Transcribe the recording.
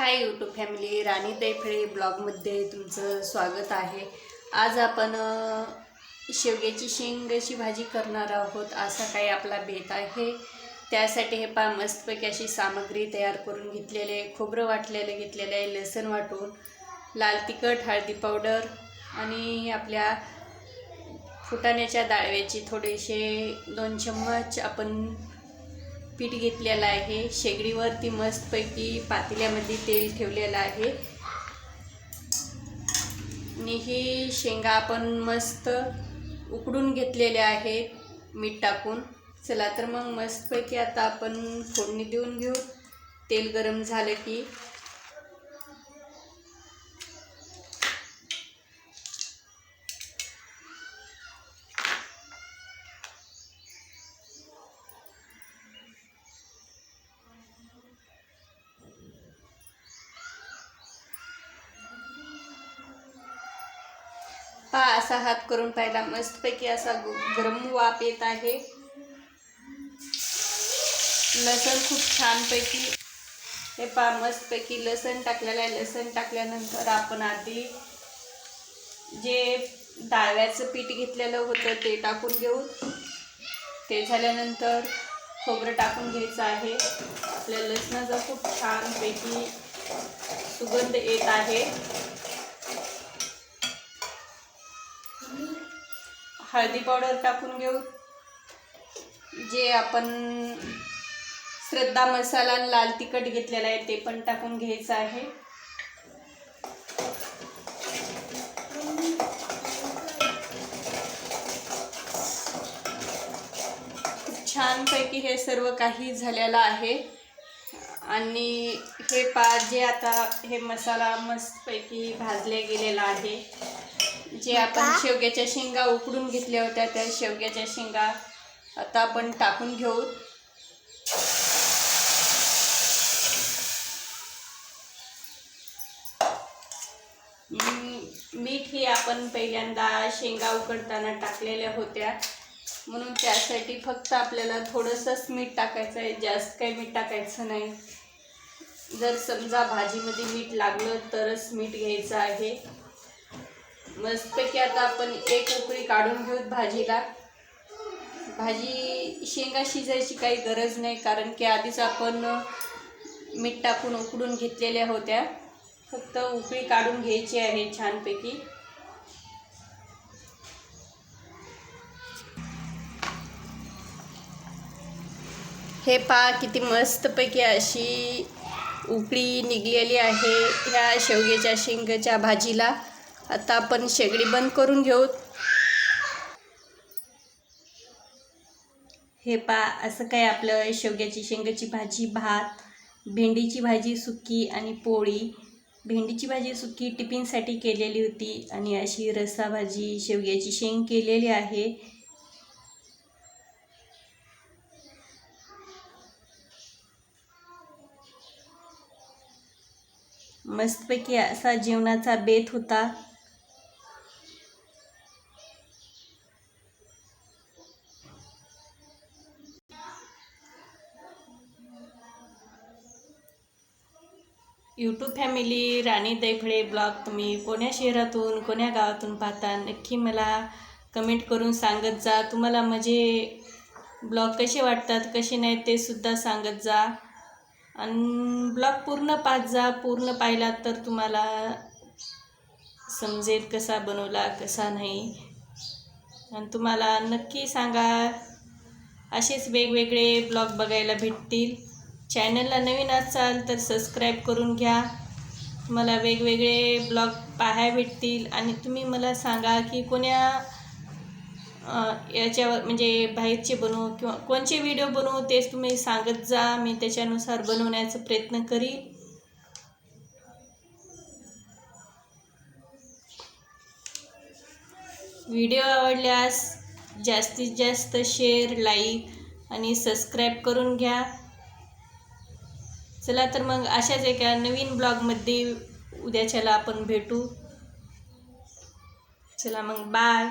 Hi YouTube family Rani Daiphale ब्लॉगमध्ये तुमचं स्वागत आहे. आज आपण शेवग्याची शेंगाची भाजी करणार आहोत. असा काही आपला बेत आहे. त्यासाठी हे पा मस्तपैकी अशी सामग्री तयार करून घेतलेले आहे. खोबरं वाटलेलं घेतलेलं आहे लसण वाटून लाल तिखट हळदी पावडर आणि आपल्या फुटाण्याच्या डाळव्याची थोडेसे दोन चम्मच आपण पीठ घेतलेलं आहे. शेगडीवरती मस्तपैकी पातेल्यामध्ये तेल ठेवलेलं आहे. आणि ही शेंगा आपण मस्त उकडून घेतलेल्या आहेत मीठ टाकून. चला तर मग मस्तपैकी आता आपण फोडणी देऊन घेऊ. तेल गरम झालं की पा असा हात करून पाहिला. मस्तपैकी असा गरम वाफ येत आहे. लसण खूप छानपैकी हे पहा मस्तपैकी लसण टाकलेलं आहे. लसण टाकल्यानंतर आपण आधी जे डाव्याचं पीठ घेतलेलं होतं ते टाकून घेऊ. ते झाल्यानंतर खोबरं टाकून घ्यायचं आहे. आपल्या लसणाचा खूप छानपैकी सुगंध येत आहे. हळदी पावडर टाकून घेऊ. जे आपण श्रद्धा मसाला लाल तिखट घेतलेला आहे ते पण टाकून घ्यायचं आहे. छानपैकी हे सर्व काही झालेलं आहे. आणि हे पा जे आता हे मसाला मस्तपैकी भाजले गेलेला आहे. जे आपण शेवग्याच्या शेंगा उकडून घेतल्या होत्या त्या शेवग्याच्या शेंगा आता आपण टाकून घेऊ. मीठ ही आपण पहिल्यांदा शेंगा उकडताना टाकलेल्या होत्या. म्हणून त्यासाठी फक्त आपल्याला थोडंसंच मीठ टाकायचं आहे जास्त काही मीठ टाकायचं नाही. जर समजा भाजीमध्ये मीठ लागलं तरच मीठ घ्यायचं आहे. मस्तपैकी आता आपण एक उकळी काढून घेऊ भाजीला. भाजी शेंगा शिजायची काही गरज नाही कारण की आधीच आपण मीठ टाकून उकडून घेतलेल्या होत्या. फक्त उकळी काढून घ्यायची आहे छानपैकी. हे पहा किती मस्तपैकी अशी उकळी निघलेली आहे ह्या शेवग्याच्या शेंगाच्या भाजीला. आता आपण शेगडी बंद करून घेऊ. हे पा असं काय आपलं शेवग्याची शेंगाची भाजी भात भेंडीची भाजी सुकी आणि पोळी. भेंडीची भाजी सुकी टिफिनसाठी केलेली होती आणि अशी रस्सा भाजी शेवग्याची शेंग केलेली आहे. मस्तपैकी असा जेवणाचा बेत होता. YouTube family Rani Daiphale blog तुम्ही कोण्या शहरातून कोण्या गावातून पाहता नक्की मला कमेंट करून सांगत जा. तुम्हाला माझे ब्लॉग कसे वाटतात कसे नाही ते सुद्धा सांगत जा. आणि ब्लॉग पूर्ण पाहत जा. पूर्ण पाहिलात तर तुम्हाला समजेल कसा बनवला कसा नाही. आणि तुम्हाला नक्की सांगा. असेच वेगवेगळे ब्लॉग बघायला भेटतील. चॅनलला नवीन असाल तर सबस्क्राईब करून घ्या. तुम्हाला वेगवेगळे ब्लॉग पाहायला भेटतील आणि तुम्ही मला सांगा की कोण्या याच्यावर म्हणजे बाहेरचे बनवू किंवा कोणचे व्हिडिओ बनवू तेच तुम्ही सांगत जा. मी त्याच्यानुसार बनवण्याचा प्रयत्न करीन. व्हिडिओ आवडल्यास जास्तीत जास्त शेअर लाईक आणि सबस्क्राईब करून घ्या. चला तर मग अशाच एका नवीन ब्लॉगमध्ये उद्याच्याला आपण भेटू. चला मग बाय.